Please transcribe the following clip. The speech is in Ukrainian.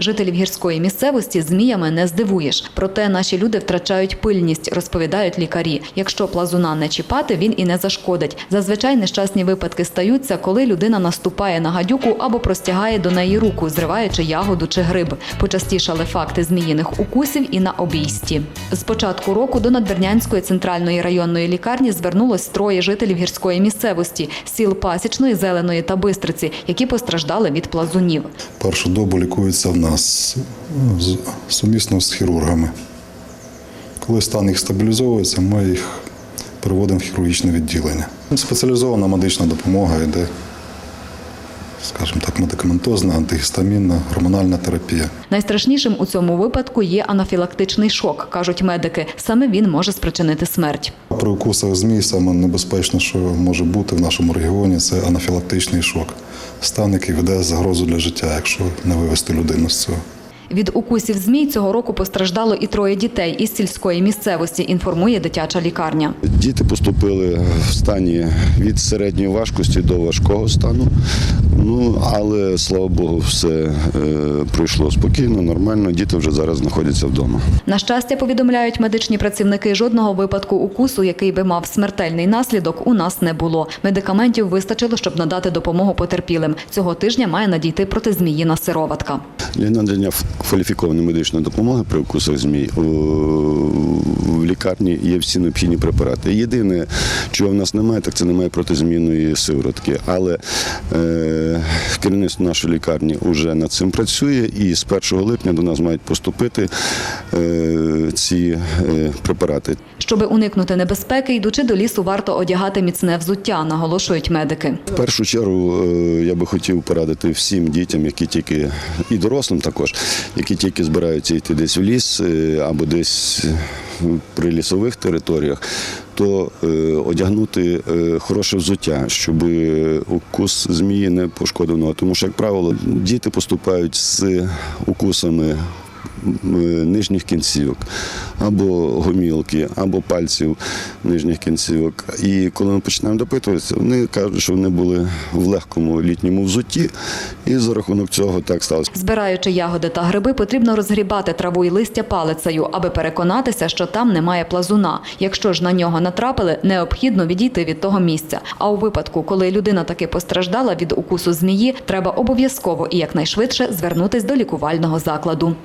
Жителів гірської місцевості зміями не здивуєш. Проте наші люди втрачають пильність, розповідають лікарі. Якщо плазуна не чіпати, він і не зашкодить. Зазвичай нещасні випадки стаються, коли людина наступає на гадюку або простягає до неї руку, зриваючи ягоду чи гриб. Почастішали факти зміїних укусів і на обійсті. З початку року до Надвірнянської центральної районної лікарні звернулось троє жителів гірської місцевості сіл Пасічної, Зеленої та Бистриці, які постраждали від плазунів. Першу добу лікуються в нас з- сумісно з хірургами. Коли стан їх стабілізовується, ми їх переводимо в хірургічне відділення. Спеціалізована медична допомога йде, скажімо так, медикаментозна, антигістамінна, гормональна терапія. Найстрашнішим у цьому випадку є анафілактичний шок, кажуть медики. Саме він може спричинити смерть. При укусах змій саме небезпечне, що може бути в нашому регіоні, це анафілактичний шок. Стан, який веде загрозу для життя, якщо не вивести людину з цього. Від укусів змій цього року постраждало і троє дітей із сільської місцевості, інформує дитяча лікарня. Діти поступили в стані від середньої важкості до важкого стану. Ну але слава Богу, все е, пройшло спокійно, нормально. Діти вже зараз знаходяться вдома. На щастя, повідомляють медичні працівники, жодного випадку укусу, який би мав смертельний наслідок, у нас не було. Медикаментів вистачило, щоб надати допомогу потерпілим. Цього тижня має надійти протизміїна сироватка. Для надання кваліфікованої медичної допомоги при укусах змій в лікарні є всі необхідні препарати. Єдине, чого в нас немає, так це немає протизмінної сиворотки. Але е, керівництво нашої лікарні вже над цим працює, і з 1 липня до нас мають поступити е, ці е, препарати. Щоби уникнути небезпеки, йдучи до лісу, варто одягати міцне взуття, наголошують медики. В першу чергу е, я би хотів порадити всім дітям, які тільки і дорослим також, які тільки збираються йти десь в ліс е, або десь е, при лісових територіях. То е, одягнути хороше взуття, щоб укус змії не пошкодив. Тому що, як правило, діти поступають з укусами нижніх кінцівок, або гомілки, або пальців нижніх кінцівок. І коли ми починаємо допитуватися, вони кажуть, що вони були в легкому літньому взутті, і за рахунок цього так сталося. Збираючи ягоди та гриби, потрібно розгрібати траву і листя палицею, аби переконатися, що там немає плазуна. Якщо ж на нього натрапили, необхідно відійти від того місця. А у випадку, коли людина таки постраждала від укусу змії, треба обов'язково і якнайшвидше звернутись до лікувального закладу.